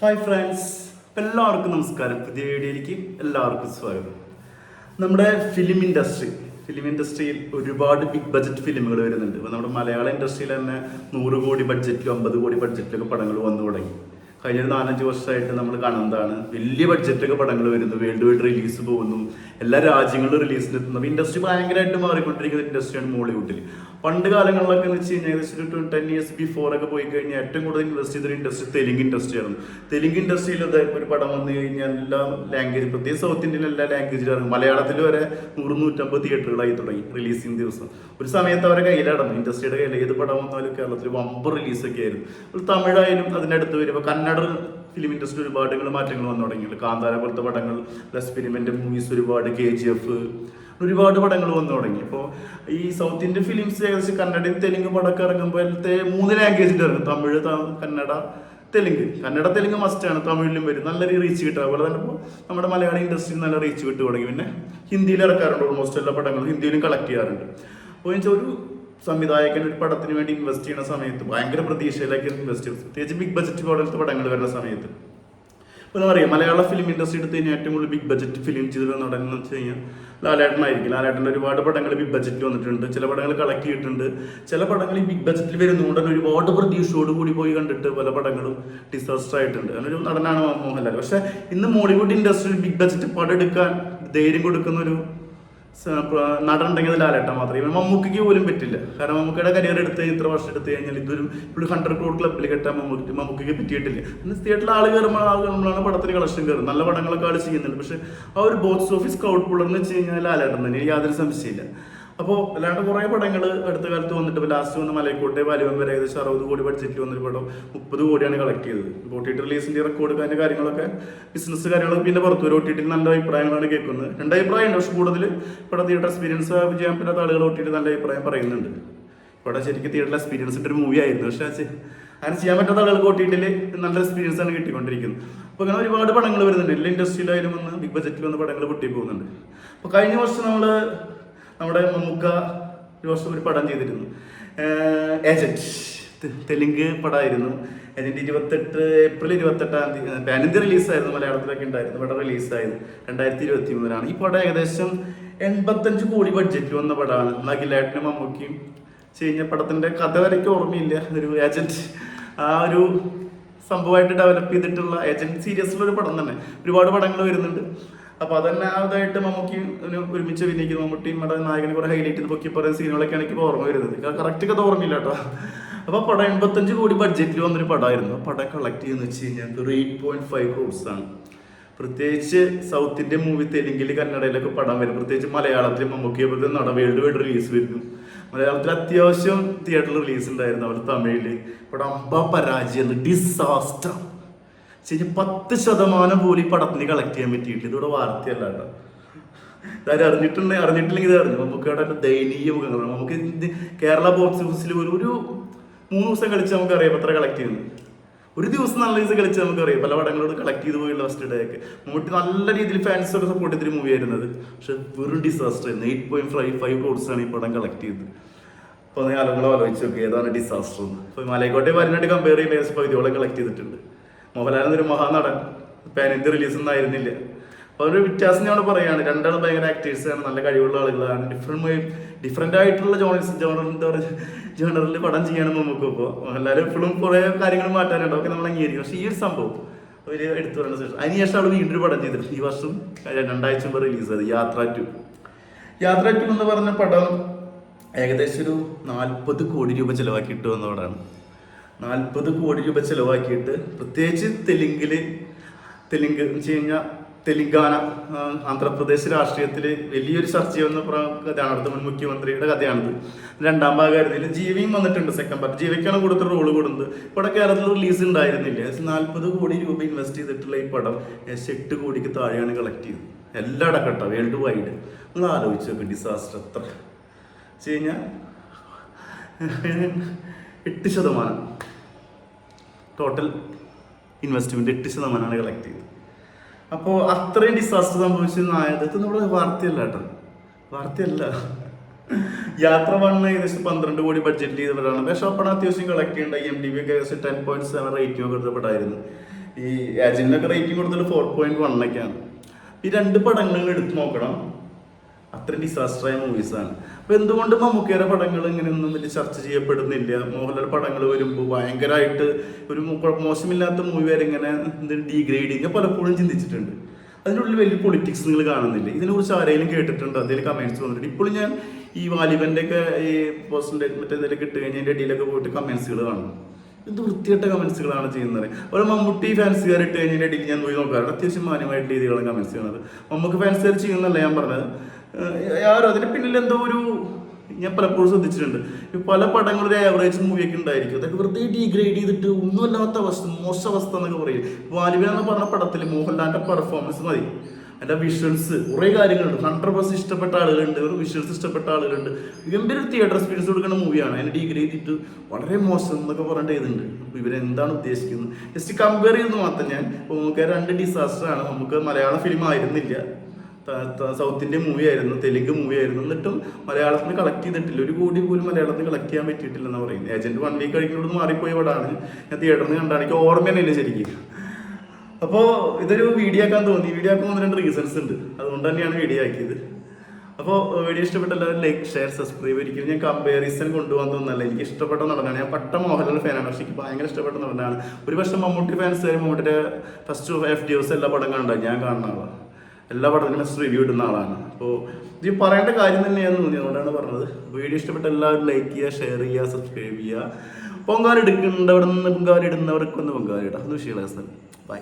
Hi friends എല്ലാവർക്കും നമസ്കാരം. പുതിയ വീഡിയോയിലേക്ക് എല്ലാവർക്കും സ്വാഗതം. നമ്മുടെ ഫിലിം ഇൻഡസ്ട്രി ഫിലിം ഇൻഡസ്ട്രിയിൽ ഒരുപാട് ബിഗ് ബഡ്ജറ്റ് ഫിലിമുകൾ വരുന്നുണ്ട്. ഇപ്പോൾ നമ്മുടെ മലയാള ഇൻഡസ്ട്രിയിൽ തന്നെ നൂറ് കോടി ബഡ്ജറ്റിലും അമ്പത് കോടി ബഡ്ജറ്റിലൊക്കെ പടങ്ങൾ വന്നു തുടങ്ങി. കഴിഞ്ഞ ഒരു നാലഞ്ച് വർഷമായിട്ട് നമ്മൾ കാണുന്നതാണ് വലിയ ബഡ്ജറ്റൊക്കെ പടങ്ങൾ വരുന്നു. വേൾഡ് വൈഡ് റിലീസ് പോകുന്നു. എല്ലാ രാജ്യങ്ങളിലും റിലീസിന് എത്തുന്നു അപ്പോൾ ഇൻഡസ്ട്രി ഭയങ്കരമായിട്ട് മാറിക്കൊണ്ടിരിക്കുന്ന ഇൻഡസ്ട്രിയാണ് മോളിവുഡിൽ പണ്ട് കാലങ്ങളിലൊക്കെ എന്ന് വെച്ച് കഴിഞ്ഞാൽ ഏകദേശം ഒരു ടെൻ ഇയേഴ്സ് ബിഫോർ ഒക്കെ പോയി കഴിഞ്ഞാൽ ഏറ്റവും കൂടുതൽ ഇൻവെസ്റ്റ് ചെയ്തൊരു ഇൻഡസ്ട്രി തെലുങ്ക് ഇൻഡസ്ട്രി ആയിരുന്നു. തെലുങ്ക് ഇൻഡസ്ട്രിയിൽ ഒരു പടം വന്നു കഴിഞ്ഞാൽ എല്ലാ ലാംഗ്വേജ് പ്രത്യേകിച്ച് സൗത്ത് ഇന്ത്യയിൽ എല്ലാ ലാംഗ്വേജിലും ഇറങ്ങും. മലയാളത്തിൽ വരെ നൂറ് നൂറ്റമ്പത് തിയേറ്ററുകളായി തുടങ്ങി റിലീസിങ് ദിവസം. ഒരു സമയത്ത് അവരെ കയ്യിലടന്നു ഇൻഡസ്ട്രിയുടെ കയ്യിൽ ഏത് പടം വന്നാലും കേരളത്തിൽ വമ്പർ റിലീസൊക്കെ ആയിരുന്നു. തമിഴായാലും അതിനടുത്ത് വരുമ്പോൾ കന്നഡ ഫിലിം ഇൻഡസ്ട്രി ഒരുപാട് മാറ്റങ്ങൾ വന്നു തുടങ്ങിയിട്ടുണ്ട്. കാന്താര പോലത്തെ പടങ്ങൾ എക്സ്പെരിമെന്റ് മൂവീസ് ഒരുപാട് കെ ജി എഫ് ഒരുപാട് പടങ്ങൾ വന്നു തുടങ്ങി. ഇപ്പോൾ ഈ സൗത്ത് ഇന്ത്യൻ ഫിലിംസ് ഏകദേശം കന്നഡയും തെലുങ്ക് പടമൊക്കെ ഇറങ്ങുമ്പോഴത്തെ മൂന്ന് ലാംഗ്വേജിൽ ഇറങ്ങും. തമിഴ് കന്നഡ തെലുങ്ക്. കന്നഡ തെലുങ്ക് മസ്റ്റാണ് തമിഴിലും വരും. നല്ല റീച്ച് കിട്ടുക അതുപോലെ തന്നെ ഇപ്പോൾ നമ്മുടെ മലയാള ഇൻഡസ്ട്രിയിൽ നല്ല റീച്ച് കിട്ടു തുടങ്ങി. പിന്നെ ഹിന്ദിയിൽ ഇറക്കാറുണ്ട് ഓൾമോസ്റ്റ് എല്ലാ പടങ്ങളും. ഹിന്ദിയിലും കളക്ട് ചെയ്യാറുണ്ട്. അപ്പോൾ എന്ന് ഒരു സംവിധായകൻ ഒരു പടത്തിന് വേണ്ടി ഇൻവെസ്റ്റ് ചെയ്യുന്ന സമയത്ത് ഭയങ്കര പ്രതീക്ഷയിലേക്ക് ഇൻവെസ്റ്റ് ചെയ്യും പ്രത്യേകിച്ച് ബിഗ് ബജറ്റ് പോലത്തെ പടങ്ങൾ വരുന്ന സമയത്ത്. ഇപ്പോൾ എന്താ പറയുക മലയാള ഫിലിം ഇൻഡസ്ട്രി എടുത്ത് കഴിഞ്ഞാൽ ഏറ്റവും കൂടുതൽ ബിഗ് ബജറ്റ് ഫിലിം ചെയ്ത നടൻ എന്ന് വെച്ച് കഴിഞ്ഞാൽ ലാലേട്ടനായിരിക്കും. ലാലേട്ടന്റെ ഒരുപാട് പടങ്ങൾ ബിഗ് ബജറ്റ് വന്നിട്ടുണ്ട്. ചില പടങ്ങൾ കളക്ട് ചെയ്തിട്ടുണ്ട് ചില പടങ്ങൾ ഈ ബിഗ് ബജറ്റിൽ വരുന്നതുകൊണ്ട് തന്നെ ഒരുപാട് പ്രതീക്ഷയോട് കൂടി പോയി കണ്ടിട്ട് പല പടങ്ങളും ഡിസാസ്റ്റർ ആയിട്ടുണ്ട്. ഒരു നടനാണ് മോഹൻലാൽ. പക്ഷേ ഇന്ന് മോളിവുഡ് ഇൻഡസ്ട്രിയിൽ ബിഗ് ബജറ്റ് പടം എടുക്കാൻ ധൈര്യം കൊടുക്കുന്ന ഒരു നടനുണ്ടെങ്കിൽ ലാലേട്ടൻ മാത്രമേ ഇവൻ മമ്മൂക്കിക്ക് പോലും പറ്റില്ല. കാരണം മമ്മൂക്കയുടെ കരിയർ എടുത്ത് ഇത്ര വർഷം എടുത്തു കഴിഞ്ഞാൽ ഇതൊരു ഒരു ഹൺഡ്രഡ് ക്രോഡ് ക്ലബിൽ കെട്ടാൻ മമ്മൂക്കി മമ്മൂക്കിക്ക് പറ്റിയിട്ടില്ല. പിന്നെ തിയേറ്ററിൽ ആൾ കയറുമ്പോൾ ആൾ കയറുമ്പോഴാണ് പടത്തിന് കളക്ഷൻ കയറും നല്ല പടങ്ങളൊക്കെ ആൾ ചെയ്യുന്നുണ്ട്. പക്ഷെ ആ ഒരു ബോക്സ് ഓഫീസ് ക്രൗഡ് പുള്ളർന്ന് വെച്ച് കഴിഞ്ഞാൽ ലാലേട്ടൻ തന്നെ യാതൊരു സംശയമില്ല അപ്പോൾ അല്ലാണ്ട് കുറേ പടങ്ങൾ അടുത്ത കാലത്ത് വന്നിട്ട് ലാസ്റ്റ് വന്ന് മലയക്കോട്ടെ വലിവൻ വരെ ഏകദേശം അറുപത് കോടി ബഡ്ജറ്റിൽ വന്നൊരു പടം മുപ്പത് കോടിയാണ് കളക്ട് ചെയ്തത്. ഇപ്പോൾ ടി റിലീസിന്റെ റെക്കോർഡ് അതിന്റെ കാര്യങ്ങളൊക്കെ ബിസിനസ് കാര്യങ്ങളൊക്കെ പിന്നെ പുറത്തു വരും. ഒ ടി നല്ല അഭിപ്രായങ്ങളാണ് കേൾക്കുന്നത്. രണ്ട് അഭിപ്രായമുണ്ട്. പക്ഷെ കൂടുതൽ ഇവിടെ തിയേറ്റർ എക്സ്പീരിയൻസ് ചെയ്യാൻ പറ്റാത്ത ആളുകൾ ഒ ടി നല്ല അഭിപ്രായം പറയുന്നുണ്ട്. ഇവിടെ ശരിക്കും തിയേറ്ററിൽ എക്സ്പീരിയൻസിന്റെ ഒരു മൂവി ആയിരുന്നു. പക്ഷേ അങ്ങനെ ചെയ്യാൻ പറ്റാത്ത ഒ ടി നല്ല എക്സ്പീരിയൻസ് ആണ് കിട്ടിക്കൊണ്ടിരിക്കുന്നത്. അപ്പോൾ അങ്ങനെ ഒരുപാട് പടങ്ങൾ വരുന്നുണ്ട്. എല്ലാ ഇൻഡസ്ട്രിയിലായാലും വന്ന് ബിഗ് ബജറ്റിൽ വന്ന് പടങ്ങൾ പൊട്ടി പോകുന്നുണ്ട് അപ്പോൾ കഴിഞ്ഞ വർഷം നമ്മൾ നമ്മുടെ മമ്മൂക്ക വർഷം ഒരു പടം ചെയ്തിരുന്നു. ഏജന്റ് തെലുങ്ക് പടമായിരുന്നു അതിന്റെ ഇരുപത്തെട്ട് ഏപ്രിൽ ഇരുപത്തെട്ടാം തീയതി പാനന്തി റിലീസായിരുന്നു മലയാളത്തിലൊക്കെ ഉണ്ടായിരുന്നു. പടം റിലീസായിരുന്നു രണ്ടായിരത്തി ഇരുപത്തി മൂന്നിലാണ് ഈ പടം ഏകദേശം എൺപത്തഞ്ച് കോടി ബഡ്ജറ്റ് വന്ന പടമാണ്. നഗിലേട്ടനും മമ്മൂക്കിയും ചെയ്യുന്ന പടത്തിന്റെ കഥ വരയ്ക്ക് ഓർമ്മയില്ല. ഒരു ഏജന്റ് ആ ഒരു സംഭവമായിട്ട് ഡെവലപ്പ് ചെയ്തിട്ടുള്ള ഏജന്റ് സീരിയസിലുള്ള ഒരു പടം തന്നെ. ഒരുപാട് പടങ്ങൾ വരുന്നുണ്ട്. അപ്പൊ അതന്നെ അതായിട്ട് മമ്മൂക്കി ഒരു ഒരുമിച്ച് അഭിനയിക്കുന്നു. മമ്മൂട്ടിയും നമ്മുടെ നായകനെ കുറെ ഹൈലൈറ്റ് ചെയ്ത് പൊക്കി പറയുന്ന സീനുകളൊക്കെ എനിക്ക് ഓർമ്മ വരുന്നത്. കറക്റ്റ് കഥ ഓർമ്മയില്ല കേട്ടോ. അപ്പൊ പടം എൺപത്തഞ്ച് കോടി ബഡ്ജറ്റിൽ വന്നൊരു പടമായിരുന്നു പടം കളക്ട് ചെയ്യുന്ന വെച്ച് കഴിഞ്ഞാൽ ഒരു എയ്റ്റ് പോയിന്റ് ഫൈവ് ക്രോഡ്സ് ആണ്. പ്രത്യേകിച്ച് സൗത്ത് ഇന്ത്യൻ മൂവി തെലുങ്കിൽ കന്നഡയിലൊക്കെ പടം വരും. പ്രത്യേകിച്ച് മലയാളത്തിൽ മമ്മൂക്കിയെ പോലത്തെ നട വേൾഡ് വൈഡ് റിലീസ് വരുന്നു. മലയാളത്തിൽ അത്യാവശ്യം തിയേറ്ററിൽ റിലീസ് ഉണ്ടായിരുന്നു. അവർ തമിഴിൽ. പടം അമ്പ പരാജയം ഡിസാസ്റ്റർ ശരി പത്ത് ശതമാനം പോലും ഈ പടത്തിന് കളക്ട് ചെയ്യാൻ പറ്റിയിട്ടില്ല. ഇതിവിടെ വാർത്തയല്ല കേട്ടോ. ഇതാരും അറിഞ്ഞിട്ടുണ്ടെങ്കിൽ അറിഞ്ഞിട്ടില്ലെങ്കിൽ ഇത് അറിഞ്ഞു? നമുക്ക് അവിടെ ദയനീയ മുഖങ്ങളാണ് നമുക്ക് കേരള ബോക്സ് ഓഫീസിൽ ഒരു ഒരു മൂന്ന് ദിവസം കളിച്ച് നമുക്ക് അറിയാം എത്ര കളക്ട് ചെയ്യുന്നു ഒരു ദിവസം നല്ല ദിവസം കളിച്ച് നമുക്ക് അറിയാം. പല പടങ്ങളോട് കളക്ട് ചെയ്ത് പോയുള്ള ഫസ്റ്റ് ഡേ ഒക്കെ. മമ്മൂട്ടി നല്ല രീതിയിൽ ഫാൻസ് ഒക്കെ സപ്പോർട്ട് ചെയ്തൊരു മൂവി ആയിരുന്നത് പക്ഷെ വെറും ഡിസാസ്റ്റർ ആയിരുന്നു. Eight point five five crores ആണ് ഈ പടം കളക്ട് ചെയ്തത്. അപ്പോൾ നീ ആളുകളെ ആലോചിച്ച് നോക്കി ഏതാണ് ഡിസാസ്റ്റർ എന്ന്. അപ്പോൾ മലയക്കോട്ടെ വരുന്നതായിട്ട് കമ്പയർ ചെയ്യുന്ന പകുതിയോളം കളക്ട് ചെയ്തിട്ടുണ്ട്. മോഹൻലാൽ എന്നൊരു മഹാനടൻ പാൻ ഇന്ത്യ റിലീസ് ഒന്നും ആയിരുന്നില്ല. അപ്പോൾ ഒരു വ്യത്യാസം ഞാൻ പറയുകയാണ്. രണ്ടാളും ഭയങ്കര ആക്ടേഴ്സാണ് നല്ല കഴിവുള്ള ആളുകളാണ്. ഡിഫറെന്റ് ഡിഫറെന്റ് ആയിട്ടുള്ള ജോണൽസ് പറയുക ജോണറിൽ പടം ചെയ്യണം നമുക്ക് ഇപ്പോൾ മോഹൻലാൽ എപ്പോഴും കുറേ കാര്യങ്ങൾ മാറ്റാനുണ്ട്. ഒക്കെ നമ്മൾ അംഗീകരിക്കും. പക്ഷേ ഈ ഒരു സംഭവം ഒരു എടുത്തു പറയുന്ന ശേഷം. അതിനുശേഷം അവൾ വീണ്ടും ഒരു പടം ചെയ്തിട്ടുണ്ട്. ഈ വർഷം രണ്ടാഴ്ച മുമ്പ് റിലീസ് ചെയ്തത് യാത്ര ടു. യാത്ര ടു എന്ന് പറഞ്ഞ പടം ഏകദേശം ഒരു നാൽപ്പത് കോടി രൂപ ചിലവാക്കിയിട്ട് വന്ന പടമാണ്. നാൽപ്പത് കോടി രൂപ ചിലവാക്കിയിട്ട് പ്രത്യേകിച്ച് തെലുങ്കിൽ തെലുങ്ക് എന്ന് വെച്ച് കഴിഞ്ഞാൽ തെലുങ്കാന ആന്ധ്രാപ്രദേശ് രാഷ്ട്രീയത്തിൽ വലിയൊരു ചർച്ച ചെയ്യുന്ന കഥയാണ്. അടുത്ത മുൻ മുഖ്യമന്ത്രിയുടെ കഥയാണിത്. രണ്ടാം ഭാഗമായിരുന്നില്ല ജീവിയും വന്നിട്ടുണ്ട് സെക്കൻഡ് പാർട്ട് ജീവിക്കാണ് കൂടുതൽ റോൾ കൊടുത്തത് ഇവിടെ കേരളത്തിൽ റിലീസ് ഉണ്ടായിരുന്നില്ല. നാൽപ്പത് കോടി രൂപ ഇൻവെസ്റ്റ് ചെയ്തിട്ടുള്ള ഈ പടം എട്ട് കോടിക്ക് താഴെയാണ് കളക്ട് ചെയ്തത്. എല്ലാ അടക്കട്ടോ. World wide. നിങ്ങൾ ആലോചിച്ച് നോക്ക്. ഡിസാസ്റ്റർ എത്ര. വെച്ച് കഴിഞ്ഞാൽ എട്ട് ശതമാനം. ടോട്ടൽ ഇൻവെസ്റ്റ്മെന്റ് എട്ട് ശതമാനമാണ് കളക്ട് ചെയ്തത്. അപ്പോൾ അത്രയും ഡിസാസ്റ്റർ സംഭവിച്ചതായത് ഇത് നമ്മുടെ വാർത്തയല്ല കേട്ടോ. വാർത്തയല്ല. യാത്ര വണ്ണ് ഏകദേശം പന്ത്രണ്ട് കോടി ബഡ്ജറ്റ് ചെയ്തവരാണ്. പക്ഷേ അപ്പോൾ അത്യാവശ്യം കളക്ട് ചെയ്യേണ്ട എം ഡി ബി ഒക്കെ ഏകദേശം ടെൻ പോയിന്റ് സെവൻ റേറ്റിംഗ് ഒക്കെ എടുത്തപ്പെട്ടായിരുന്നു. ഈ ഏജന്റിനൊക്കെ റേറ്റിംഗ് കൊടുത്തത് ഫോർ പോയിന്റ് വണ്ണൊക്കെയാണ് ഈ രണ്ട് പടങ്ങൾ എടുത്ത് നോക്കണം. അത്രയും ഡിസാസ്റ്ററായ മൂവീസാണ് അപ്പൊ എന്തുകൊണ്ട് മമ്മൂക്കയുടെ പടങ്ങൾ ഇങ്ങനെയൊന്നും വലിയ ചർച്ച ചെയ്യപ്പെടുന്നില്ല. മോഹൻലാൽ പടങ്ങൾ വരുമ്പോൾ ഭയങ്കരമായിട്ട് ഒരു മോശമില്ലാത്ത മൂവി വരെ ഇങ്ങനെ ഡീഗ്രേഡിങ് പലപ്പോഴും ചിന്തിച്ചിട്ടുണ്ട്. അതിനുള്ളിൽ വലിയ പൊളിറ്റിക്സ് നിങ്ങൾ കാണുന്നില്ല? ഇതിനെക്കുറിച്ച് ആരെങ്കിലും കേട്ടിട്ടുണ്ട്? അതിൽ കമന്റ്സ് വന്നിട്ടുണ്ട് ഇപ്പോഴും ഞാൻ ഈ വാലിബന്റെ ഒക്കെ ഈ പോസ്റ്റിന്റെ മറ്റേ എന്തെങ്കിലും ഇട്ട് കഴിഞ്ഞാൽ എന്റെ ഇടയിലൊക്കെ പോയിട്ട് കമൻസുകൾ കാണും. എന്ത് വൃത്തികെട്ട കമൻസുകളാണ് ചെയ്യുന്നത്. ഒരു മമ്മൂട്ടി ഫാൻസുകാർ ഇട്ട് കഴിഞ്ഞതിന്റെ ഇടയിൽ ഞാൻ പോയി നോക്കാറുണ്ട്. അത്യാവശ്യം മാന്യമായിട്ട് രീതികളാണ് കമൻസ് ചെയ്യുന്നത്. മമ്മൂക്ക് ഫാൻസുകാർ ചെയ്യുന്നതല്ല ഞാൻ പറഞ്ഞത്. ആരോ അതിന് പിന്നിൽ എന്തോ ഒരു ഞാൻ പലപ്പോഴും ശ്രദ്ധിച്ചിട്ടുണ്ട്. ഈ പല പടങ്ങളും ഒരു ആവറേജ് മൂവിയൊക്കെ ഉണ്ടായിരിക്കും. അതൊക്കെ വെറുതെ ഡീഗ്രേഡ് ചെയ്തിട്ട് ഒന്നുമല്ലാത്ത അവസ്ഥ മോശം അവസ്ഥ എന്നൊക്കെ പറയും. വാലിബ എന്ന് പറഞ്ഞ പടത്തിൽ മോഹൻലാലിന്റെ പെർഫോമൻസ് മതി. അതിന്റെ വിഷ്വൽസ് കുറേ കാര്യങ്ങളുണ്ട്. ഹൺഡ്രഡ് പേഴ്സ് ഇഷ്ടപ്പെട്ട ആളുകളുണ്ട് ഒരു വിഷ്വൽസ് ഇഷ്ടപ്പെട്ട ആളുകളുണ്ട്. ഗംഭീര തിയേറ്റർ എക്സ്പീരിയൻസ് കൊടുക്കുന്ന മൂവിയാണ് അതിന് ഡിഗ്രി ചെയ്തിട്ട് വളരെ മോശം എന്നൊക്കെ പറഞ്ഞിട്ട് ചെയ്തിട്ടുണ്ട് അപ്പോൾ ഇവരെന്താണ് ഉദ്ദേശിക്കുന്നത്? ജസ്റ്റ് കമ്പയർ ചെയ്ത് മാത്രം ഞാൻ. നമുക്ക് രണ്ട് ഡിസാസ്റ്റർ ആണ്. നമുക്ക് മലയാള ഫിലിം ആയിരുന്നില്ല. സൗത്ത് മൂവി ആയിരുന്നു തെലുങ്ക് മൂവി ആയിരുന്നു. എന്നിട്ടും മലയാളത്തിന് കളക്ട് ചെയ്തിട്ടില്ല. ഒരു കോടി പോലും മലയാളത്തിന് കളക്ട് ചെയ്യാൻ പറ്റിയിട്ടില്ല എന്ന് പറയുന്നത് ഏജന്റ് വൺ വീക്ക് കഴിക്കുന്നോട് മാറിപ്പോയ ഇവിടാണ്. ഞാൻ തിയേറ്ററിൽ കണ്ടാണ്. എനിക്ക് ഓർമ്മ തന്നെ ശരിക്കും. അപ്പോൾ ഇതൊരു വീഡിയോ ആക്കാൻ തോന്നി. വീഡിയോ ആക്കാൻ ഒന്ന് രണ്ട് റീസൺസ് ഉണ്ട്. അതുകൊണ്ട് തന്നെയാണ് വീഡിയോ ആക്കിയത്. അപ്പോൾ വീഡിയോ ഇഷ്ടപ്പെട്ട എല്ലാവരും ലൈക്ക് ഷെയർ സബ്സ്ക്രൈബ് ഒരിക്കലും ഞാൻ കമ്പാരിസൺ കൊണ്ടുപോകാൻ തോന്നുന്നല്ല എനിക്ക് ഇഷ്ടപ്പെട്ട നടനാണ്. ഞാൻ പട്ട മോഹൻലാൽ ഫാനാണ് പക്ഷേ എനിക്ക് ഭയങ്കര ഇഷ്ടപ്പെട്ട നടനാണ്. ഒരു പക്ഷേ മമ്മൂട്ടി ഫാൻസ് മമ്മൂട്ടിയുടെ ഫസ്റ്റ് എഫ് ഡി എല്ലാ പടം കണ്ടാണ് ഞാൻ കാണുന്ന ആളാണ് എല്ലാ പടത്തിനും റിവ്യൂ ഇടുന്ന ആളാണ്. അപ്പോൾ ഇത് പറയേണ്ട കാര്യം തന്നെയാണെന്ന് തോന്നി. അതുകൊണ്ടാണ് പറഞ്ഞത്. വീഡിയോ ഇഷ്ടപ്പെട്ട എല്ലാവരും ലൈക്ക് ചെയ്യുക ഷെയർ ചെയ്യുക സബ്സ്ക്രൈബ് ചെയ്യുക. പൊങ്കാല എടുക്കുന്നുണ്ട് അവിടെ നിന്ന് പൊങ്കാല ഇടുന്നവർക്കൊന്ന് പൊങ്കാല ഇടാം. അത് വിഷയമുള്ള ബൈ